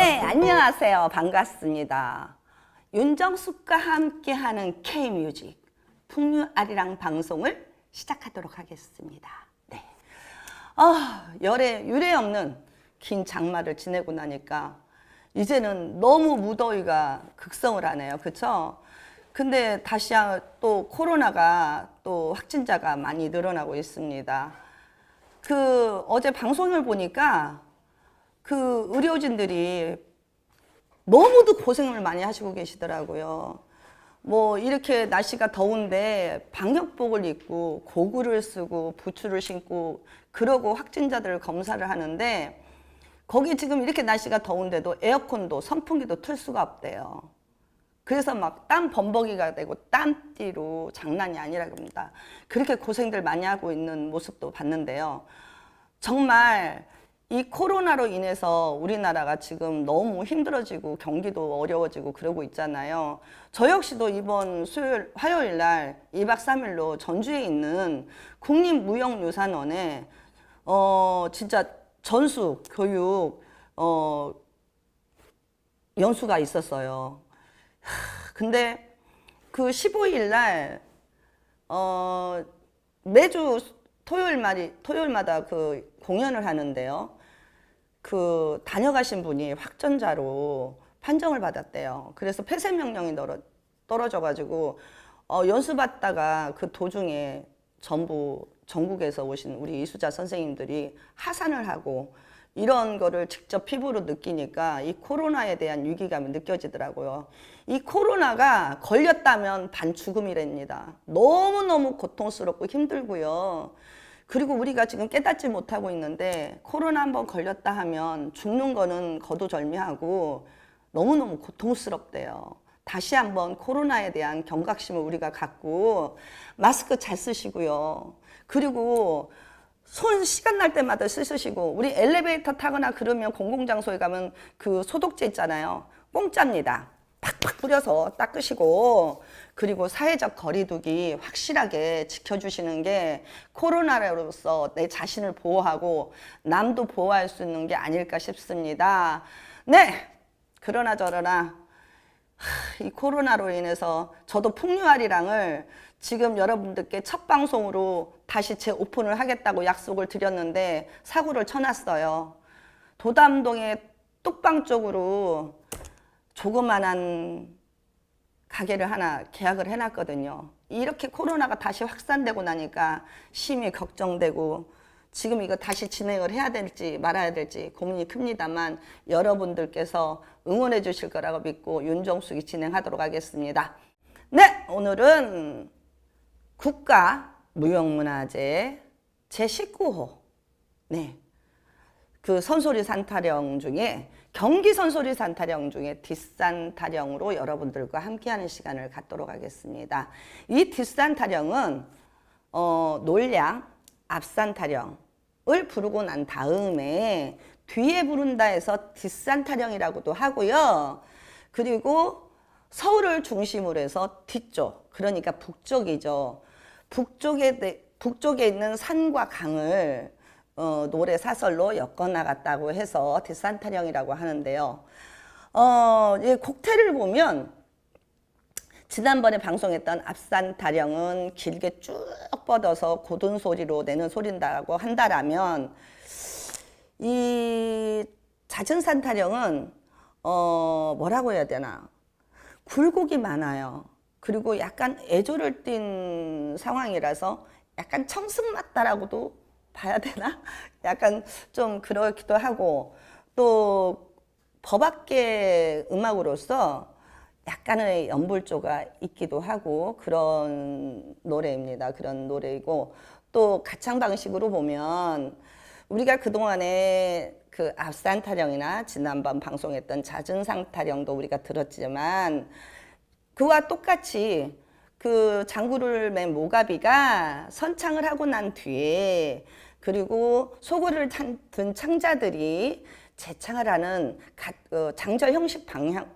네, 안녕하세요. 반갑습니다. 윤정숙과 함께하는 K뮤직 풍류아리랑 방송을 시작하도록 하겠습니다. 네. 아, 열에 유례 없는 긴 장마를 지내고 나니까 이제는 너무 무더위가 극성을 하네요. 그쵸? 근데 다시 또 코로나가 또 확진자가 많이 늘어나고 있습니다. 그 어제 방송을 보니까 그 의료진들이 너무도 고생을 많이 하시고 계시더라고요. 뭐 이렇게 날씨가 더운데 방역복을 입고 고글을 쓰고 부츠를 신고 그러고 확진자들을 검사를 하는데 거기 지금 이렇게 날씨가 더운데도 에어컨도 선풍기도 틀 수가 없대요. 그래서 막 땀 범벅이가 되고 땀띠로 장난이 아니라 그럽니다. 그렇게 고생들 많이 하고 있는 모습도 봤는데요. 정말 이 코로나로 인해서 우리나라가 지금 너무 힘들어지고 경기도 어려워지고 그러고 있잖아요. 저 역시도 이번 수요일, 화요일 날 2박 3일로 전주에 있는 국립무형유산원에 어, 진짜 전수 교육, 어, 연수가 있었어요. 하, 근데 그 15일 날, 어, 매주 토요일 말이, 토요일마다 그 공연을 하는데요. 그 다녀가신 분이 확전자로 판정을 받았대요. 그래서 폐쇄 명령이 떨어져 가지고 어, 연수 받다가 그 도중에 전부 전국에서 오신 우리 이수자 선생님들이 하산을 하고 이런 거를 직접 피부로 느끼니까 이 코로나에 대한 위기감이 느껴지더라고요. 이 코로나가 걸렸다면 반 죽음이랍니다. 너무너무 고통스럽고 힘들고요. 그리고 우리가 지금 깨닫지 못하고 있는데 코로나 한번 걸렸다 하면 죽는 거는 거두절미하고 너무너무 고통스럽대요. 다시 한번 코로나에 대한 경각심을 우리가 갖고 마스크 잘 쓰시고요. 그리고 손 시간 날 때마다 씻으시고 우리 엘리베이터 타거나 그러면 공공장소에 가면 그 소독제 있잖아요. 공짜입니다. 팍팍 뿌려서 닦으시고 그리고 사회적 거리두기 확실하게 지켜주시는 게 코로나로서 내 자신을 보호하고 남도 보호할 수 있는 게 아닐까 싶습니다. 네, 그러나 저러나 하, 이 코로나로 인해서 저도 풍류아리랑을 지금 여러분들께 첫 방송으로 다시 재오픈을 하겠다고 약속을 드렸는데 사고를 쳐놨어요. 도담동의 뚝방 쪽으로 조그만한 가게를 하나 계약을 해놨거든요. 이렇게 코로나가 다시 확산되고 나니까 심히 걱정되고 지금 이거 다시 진행을 해야 될지 말아야 될지 고민이 큽니다만 여러분들께서 응원해 주실 거라고 믿고 윤정숙이 진행하도록 하겠습니다. 네, 오늘은 국가 무형문화재 제19호. 네. 그 선소리 산타령 중에 경기 선소리 산타령 중에 뒷산 타령으로 여러분들과 함께하는 시간을 갖도록 하겠습니다. 이 뒷산 타령은 어, 놀량 앞산 타령을 부르고 난 다음에 뒤에 부른다 해서 뒷산 타령이라고도 하고요. 그리고 서울을 중심으로 해서 뒤쪽, 그러니까 북쪽이죠. 북쪽에, 북쪽에 있는 산과 강을 어, 노래 사설로 엮어 나갔다고 해서 뒷산타령이라고 하는데요. 어, 이 곡태를 보면 지난번에 방송했던 앞산 타령은 길게 쭉 뻗어서 고든 소리로 내는 소린다고 한다라면 이 잦은 산 타령은 어 뭐라고 해야 되나 굴곡이 많아요. 그리고 약간 애조를 띈 상황이라서 약간 청승맞다라고도 봐야 되나? 약간 좀 그렇기도 하고 또 법학계 음악으로서 약간의 연불조가 있기도 하고 그런 노래입니다. 그런 노래이고 또 가창 방식으로 보면 우리가 그동안에 그 앞산 타령이나 지난번 방송했던 자증상 타령도 우리가 들었지만 그와 똑같이 그 장구를 맨 모가비가 선창을 하고 난 뒤에 그리고 소고를 든 창자들이 재창을 하는 어, 장절 형식 방향,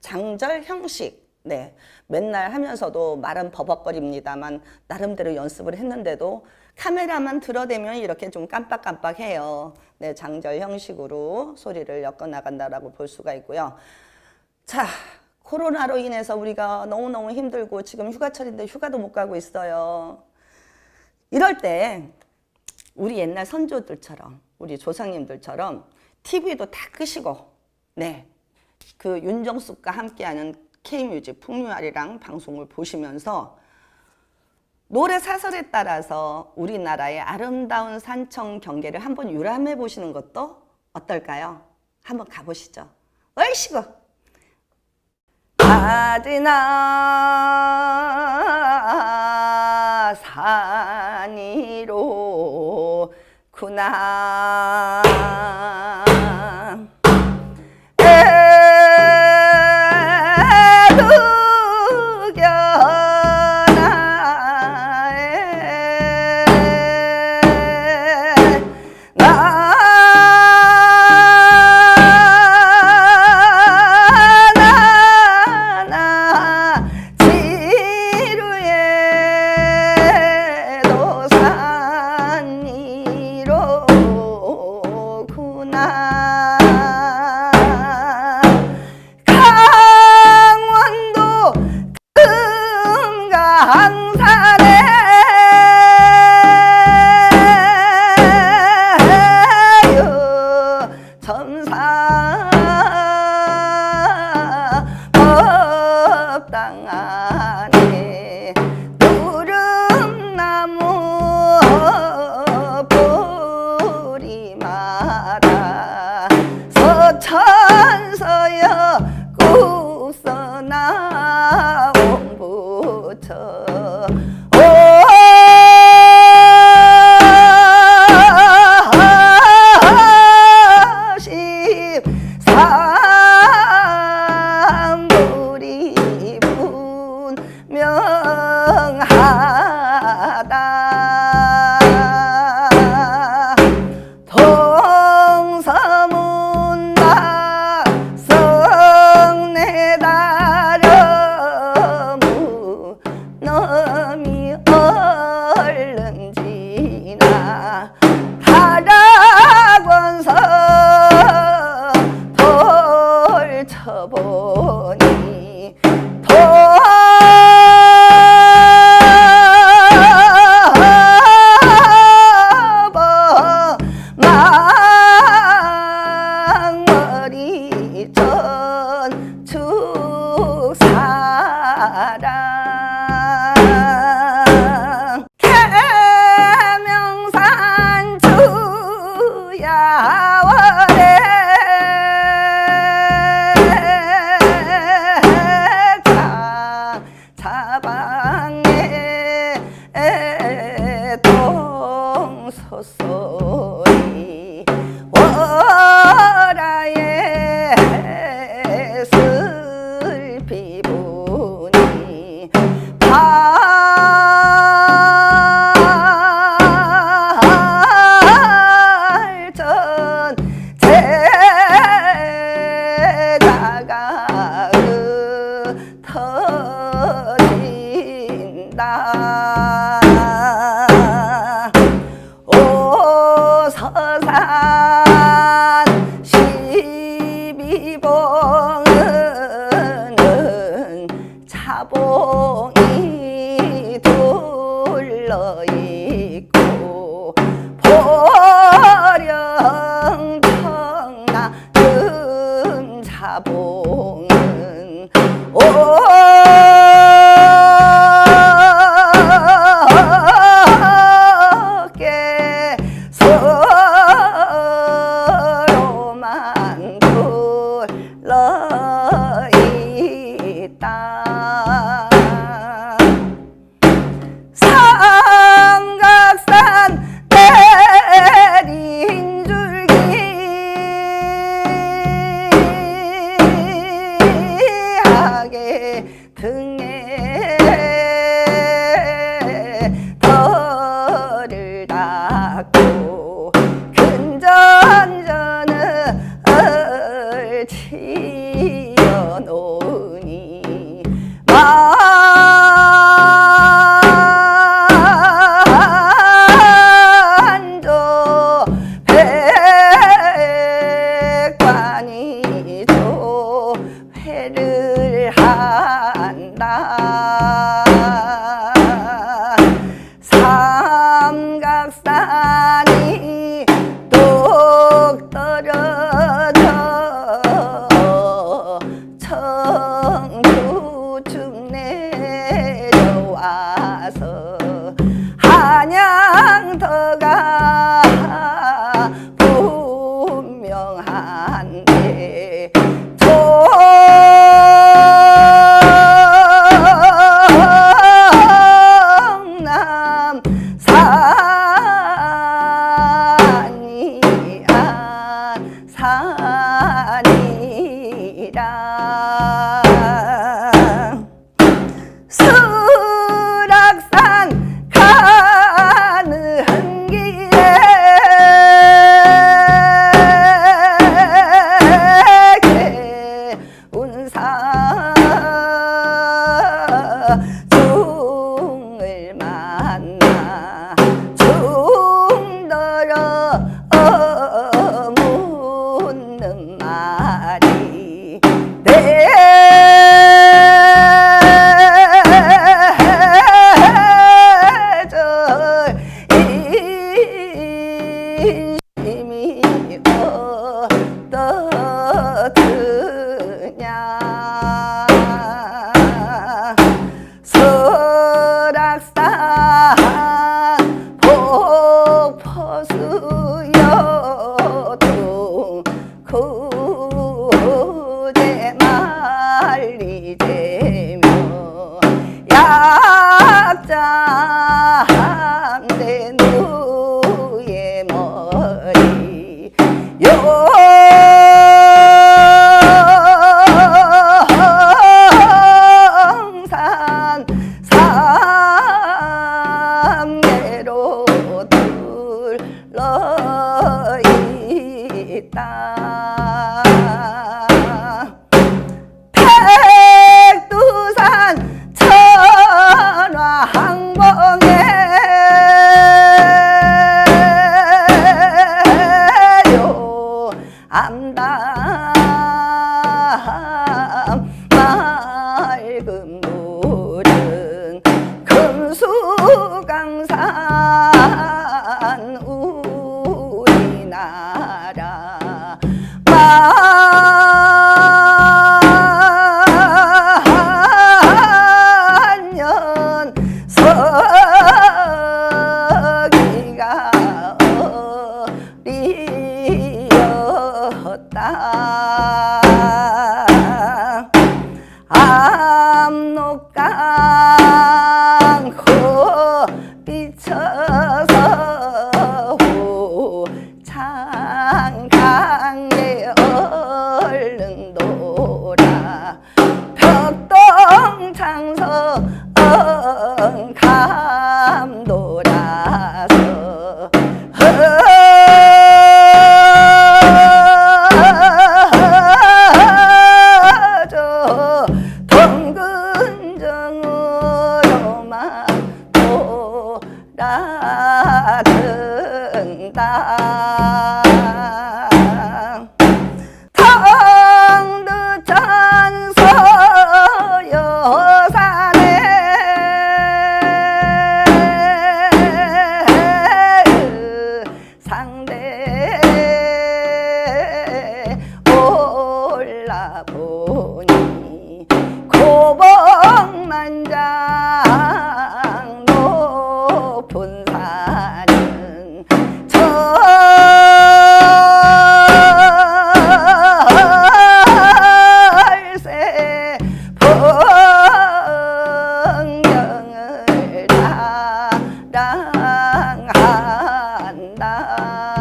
장절 형식, 네. 맨날 하면서도 말은 버벅거립니다만 나름대로 연습을 했는데도 카메라만 들어대면 이렇게 좀 깜빡깜빡해요. 네, 장절 형식으로 소리를 엮어 나간다라고 볼 수가 있고요. 자, 코로나로 인해서 우리가 너무너무 힘들고 지금 휴가철인데 휴가도 못 가고 있어요. 이럴 때 우리 옛날 선조들처럼 우리 조상님들처럼 TV도 다 끄시고 네. 그 윤정숙과 함께하는 K뮤직 풍류아리랑 방송을 보시면서 노래 사설에 따라서 우리나라의 아름다운 산청 경계를 한번 유람해 보시는 것도 어떨까요? 한번 가보시죠. 얼씨구! 가지나 산 위로 구나 나나나 법당 안에 금차봉 자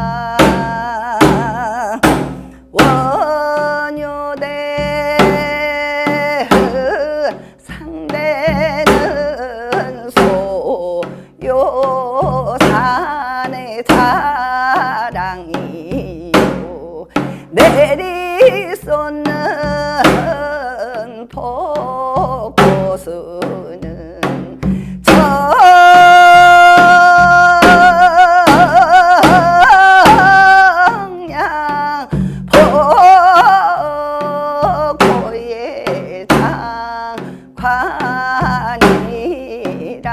상관이라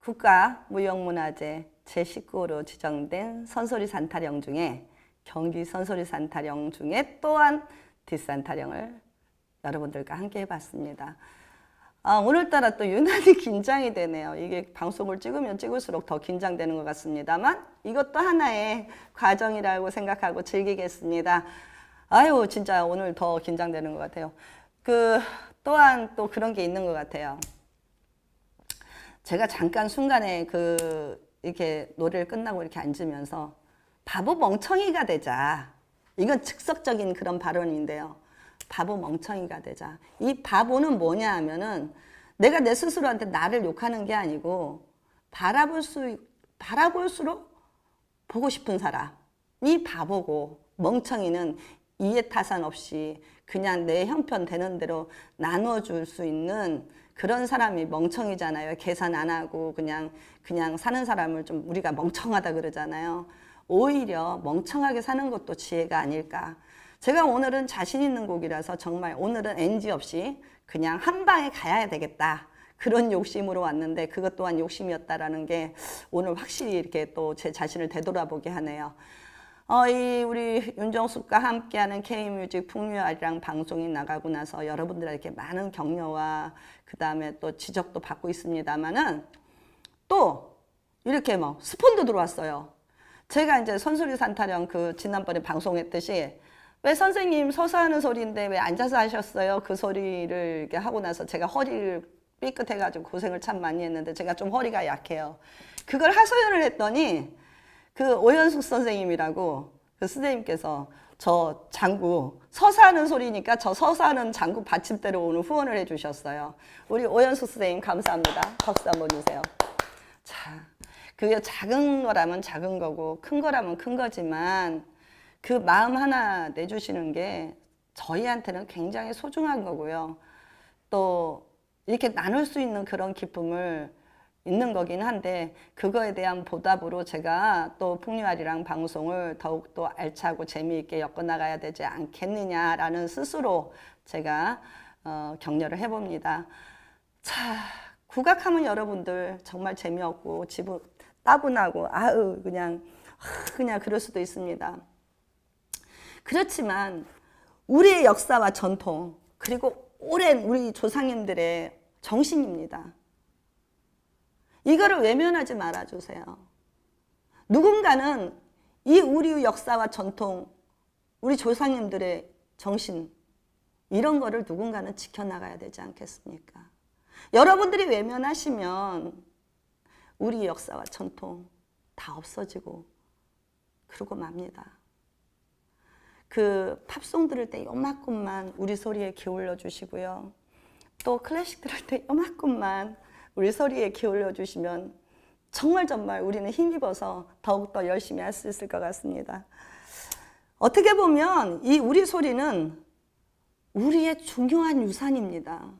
국가 무형문화재 제19호로 지정된 선소리 산타령 중에 경기 선소리 산타령 중에 또한 뒷산타령을 여러분들과 함께 해봤습니다. 아, 오늘따라 또 유난히 긴장이 되네요. 이게 방송을 찍으면 찍을수록 더 긴장되는 것 같습니다만 이것도 하나의 과정이라고 생각하고 즐기겠습니다. 아유, 진짜 오늘 더 긴장되는 것 같아요. 그 또한 또 그런 게 있는 것 같아요. 제가 잠깐 순간에 그 이렇게 노래를 끝나고 이렇게 앉으면서 바보 멍청이가 되자. 이건 즉석적인 그런 발언인데요. 바보 멍청이가 되자. 이 바보는 뭐냐 하면은 내가 내 스스로한테 나를 욕하는 게 아니고 바라볼 수 바라볼수록 보고 싶은 사람 이 바보고 멍청이는 이해타산 없이 그냥 내 형편 되는 대로 나눠줄 수 있는 그런 사람이 멍청이잖아요. 계산 안 하고 그냥 그냥 사는 사람을 좀 우리가 멍청하다 그러잖아요. 오히려 멍청하게 사는 것도 지혜가 아닐까. 제가 오늘은 자신 있는 곡이라서 정말 오늘은 NG 없이 그냥 한 방에 가야 되겠다. 그런 욕심으로 왔는데 그것 또한 욕심이었다라는 게 오늘 확실히 이렇게 또 제 자신을 되돌아보게 하네요. 어, 이 우리 윤정숙과 함께하는 K뮤직 풍류아리랑 방송이 나가고 나서 여러분들에게 많은 격려와 그 다음에 또 지적도 받고 있습니다만은 또 이렇게 뭐 스폰도 들어왔어요. 제가 이제 선수리 산타령 그 지난번에 방송했듯이 왜 선생님 서서 하는 소리인데 왜 앉아서 하셨어요? 그 소리를 이렇게 하고 나서 제가 허리를 삐끗해가지고 고생을 참 많이 했는데 제가 좀 허리가 약해요. 그걸 하소연을 했더니 그 오연숙 선생님이라고 그 선생님께서 저 장구 서서 하는 소리니까 저 서서 하는 장구 받침대로 오늘 후원을 해주셨어요. 우리 오연숙 선생님 감사합니다. 박수 한번 주세요. 자, 그게 작은 거라면 작은 거고 큰 거라면 큰 거지만 그 마음 하나 내주시는 게 저희한테는 굉장히 소중한 거고요. 또 이렇게 나눌 수 있는 그런 기쁨을 있는 거긴 한데 그거에 대한 보답으로 제가 또 풍류아리랑 방송을 더욱더 알차고 재미있게 엮어나가야 되지 않겠느냐라는 스스로 제가 어, 격려를 해봅니다. 자, 국악하면 여러분들 정말 재미없고 지부 따분하고 아우 그냥 하, 그냥 그럴 수도 있습니다. 그렇지만 우리의 역사와 전통 그리고 오랜 우리 조상님들의 정신입니다. 이거를 외면하지 말아주세요. 누군가는 이 우리 역사와 전통, 우리 조상님들의 정신, 이런 거를 누군가는 지켜나가야 되지 않겠습니까? 여러분들이 외면하시면 우리 역사와 전통 다 없어지고 그러고 맙니다. 그 팝송 들을 때 요만큼만 우리 소리에 기울여 주시고요. 또 클래식 들을 때 요만큼만 우리 소리에 기울여 주시면 정말 정말 우리는 힘입어서 더욱더 열심히 할 수 있을 것 같습니다. 어떻게 보면 이 우리 소리는 우리의 중요한 유산입니다.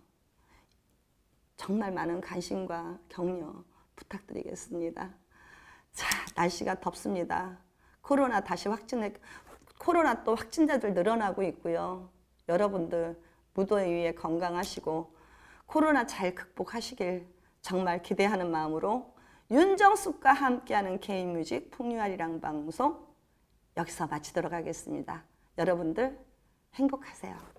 정말 많은 관심과 격려 부탁드리겠습니다. 자, 날씨가 덥습니다. 코로나 다시 확진해, 코로나 또 확진자들 늘어나고 있고요. 여러분들 무더위 위에 건강하시고 코로나 잘 극복하시길 정말 기대하는 마음으로 윤정숙과 함께하는 K뮤직 풍류아리랑 방송 여기서 마치도록 하겠습니다. 여러분들 행복하세요.